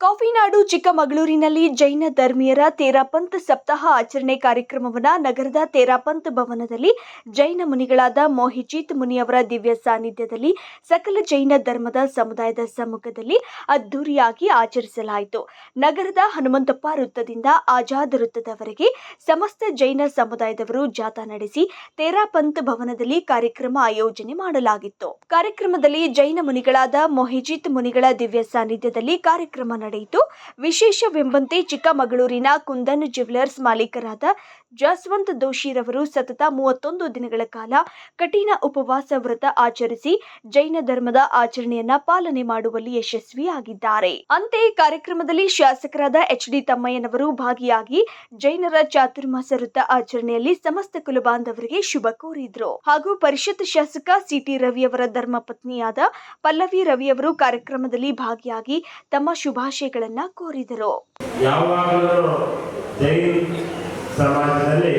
ಕಾಫಿನಾಡು ಚಿಕ್ಕಮಗಳೂರಿನಲ್ಲಿ ಜೈನ ಧರ್ಮೀಯರ ತೇರಾಪಂತ್ ಸಪ್ತಾಹ ಆಚರಣೆ ಕಾರ್ಯಕ್ರಮವನ್ನು ನಗರದ ತೇರಾಪಂತ್ ಭವನದಲ್ಲಿ ಜೈನ ಮುನಿಗಳಾದ ಮೋಹಿಜಿತ್ ಮುನಿಯವರ ದಿವ್ಯ ಸಾನ್ನಿಧ್ಯದಲ್ಲಿ ಸಕಲ ಜೈನ ಧರ್ಮದ ಸಮುದಾಯದ ಸಮ್ಮುಖದಲ್ಲಿ ಅದ್ದೂರಿಯಾಗಿ ಆಚರಿಸಲಾಯಿತು. ನಗರದ ಹನುಮಂತಪ್ಪ ವೃತ್ತದಿಂದ ಆಜಾದ್ ವೃತ್ತದವರೆಗೆ ಸಮಸ್ತ ಜೈನ ಸಮುದಾಯದವರು ಜಾಥಾ ನಡೆಸಿ ತೇರಾಪಂತ್ ಭವನದಲ್ಲಿ ಕಾರ್ಯಕ್ರಮ ಆಯೋಜನೆ ಮಾಡಲಾಗಿತ್ತು. ಕಾರ್ಯಕ್ರಮದಲ್ಲಿ ಜೈನ ಮುನಿಗಳಾದ ಮೊಹಿಜಿತ್ ಮುನಿಗಳ ದಿವ್ಯ ಸಾನ್ನಿಧ್ಯದಲ್ಲಿ ಕಾರ್ಯಕ್ರಮ ನಡೆಯಿತು ವಿಶೇಷವೆಂಬಂತೆ ಚಿಕ್ಕಮಗಳೂರಿನ ಕುಂದನ್ ಜ್ಯುವೆಲರ್ಸ್ ಮಾಲೀಕರಾದ ಜಸ್ವಂತ್ ದೋಶಿರವರು ಸತತ ಮೂವತ್ತೊಂದು ದಿನಗಳ ಕಾಲ ಕಠಿಣ ಉಪವಾಸ ವ್ರತ ಆಚರಿಸಿ ಜೈನ ಧರ್ಮದ ಆಚರಣೆಯನ್ನ ಪಾಲನೆ ಮಾಡುವಲ್ಲಿ ಯಶಸ್ವಿಯಾಗಿದ್ದಾರೆ. ಅಂತೆಯೇ ಕಾರ್ಯಕ್ರಮದಲ್ಲಿ ಶಾಸಕರಾದ ಎಚ್ ಡಿ ತಮ್ಮಯ್ಯನವರು ಭಾಗಿಯಾಗಿ ಜೈನರ ಚಾತುರ್ಮಾಸ ವೃತ್ತ ಆಚರಣೆಯಲ್ಲಿ ಸಮಸ್ತ ಕುಲಬಾಂಧವರಿಗೆ ಶುಭ ಕೋರಿದ್ರು. ಹಾಗೂ ಪರಿಷತ್ ಶಾಸಕ ಸಿಟಿ ರವಿಯವರ ಧರ್ಮಪತ್ನಿಯಾದ ಪಲ್ಲವಿ ರವಿಯವರು ಕಾರ್ಯಕ್ರಮದಲ್ಲಿ ಭಾಗಿಯಾಗಿ ತಮ್ಮ ಶುಭಾಶಯಗಳನ್ನ ಕೋರಿದರು. ಯಾವಾಗಲೂ ಜೈನ್ ಸಮಾಜದಲ್ಲಿ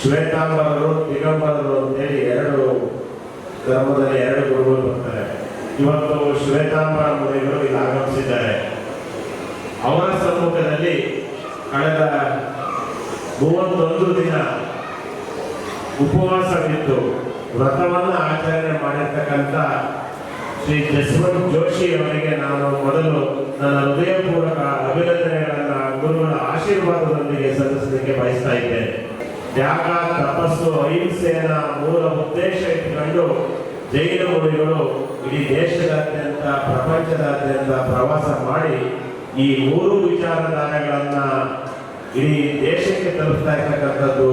ಶ್ವೇತಾಂಬರರು, ದಿಗಂಬರರು ಅಂತೇಳಿ ಎರಡು ಧರ್ಮದಲ್ಲಿ ಎರಡು ಗುರುಗಳು ಬರ್ತಾರೆ. ಇವತ್ತು ಶ್ವೇತಾಂಬರ ಮುನಿಗಳು ಇಲ್ಲಿ ಆಗಮಿಸಿದ್ದಾರೆ. ಅವರ ಸಮ್ಮುಖದಲ್ಲಿ ಕಳೆದ ಮೂವತ್ತೊಂದು ದಿನ ಉಪವಾಸವಿದ್ದು ವ್ರತವನ್ನು ಆಚರಣೆ ಮಾಡಿರ್ತಕ್ಕಂಥ ಶ್ರೀ ಜಸ್ವಂತ್ ಜೋಶಿ ಅವರಿಗೆ ನಾನು ಮೊದಲು ನನ್ನ ಹೃದಯಪೂರ್ವಕ ಅಭಿನಂದನೆಗಳನ್ನ, ಗುರುಗಳ ಆಶೀರ್ವಾದದೊಂದಿಗೆ ಸಲ್ಲಿಸಲಿಕ್ಕೆ ಬಯಸ್ತಾ ಇದ್ದೇನೆ. ತ್ಯಾಗ, ತಪಸ್ಸು, ಅಹಿಂಸೆಯನ್ನ ಮೂಲ ಉದ್ದೇಶ ಇಟ್ಟುಕೊಂಡು ಜೈನ ಮುನಿಗಳು ಇಡೀ ದೇಶದಾದ್ಯಂತ, ಪ್ರಪಂಚದಾದ್ಯಂತ ಪ್ರವಾಸ ಮಾಡಿ ಈ ಮೂರು ವಿಚಾರಧಾರೆಗಳನ್ನ ಇಡೀ ದೇಶಕ್ಕೆ ತಲುಪ್ತಾ ಇರತಕ್ಕಂಥದ್ದು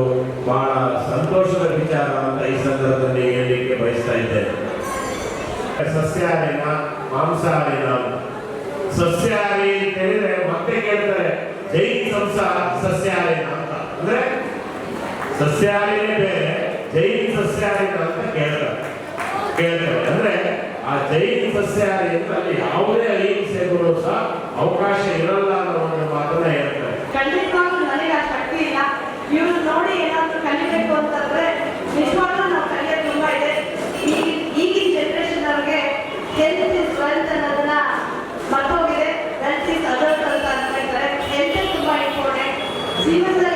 ಬಹಳ ಸಂತೋಷದ ವಿಚಾರ ಅಂತ ಈ ಸಂದರ್ಭದಲ್ಲಿ ಹೇಳಲಿಕ್ಕೆ ಬಯಸ್ತಾ ಇದ್ದೇನೆ. ಸಸ್ಯಾಹಾರಿನ ಮಾಂಸಾಹಾರಿನ ಸಸ್ಯಾಹಾರಿ ಅಂತ ಹೇಳಿದ್ರೆ ಮತ್ತೆ ಕೇಳ್ತಾರೆ, ಜೈನ್ ಸಂಸಾರ ಸಸ್ಯಾಹಾರಿನ ಅಂತ. ಅಂದ್ರೆ ಸಸ್ಯಾಹಾರಿನೇ ಬೇರೆ, ಜೈನ್ ಸಸ್ಯಾಹಾರಿನ ಅಂತ ಕೇಳ್ತಾರೆ. ಕೇಳ್ತಾರೆ. ಅಂದ್ರೆ ಆ ಜೈನ್ ಸಸ್ಯಾಹಾರಿ ಅಂತ ಅಲ್ಲಿ ಯಾವುದೇ ಅಹಿಂಸೆಗಳು ಸಹ ಅವಕಾಶ ಇರಲ್ಲ ಅನ್ನೋ ಒಂದು ಮಾತನ್ನ ಹೇಳ್ತಾರೆ. জীবন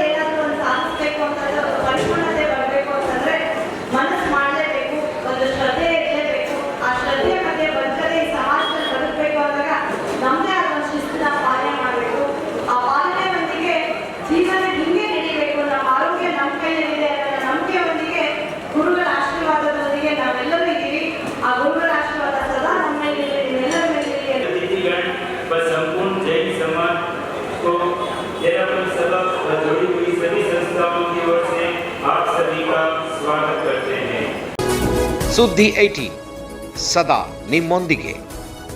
स्वागत करते हैं। सुद्धि एटी सदा निम्बोंदी के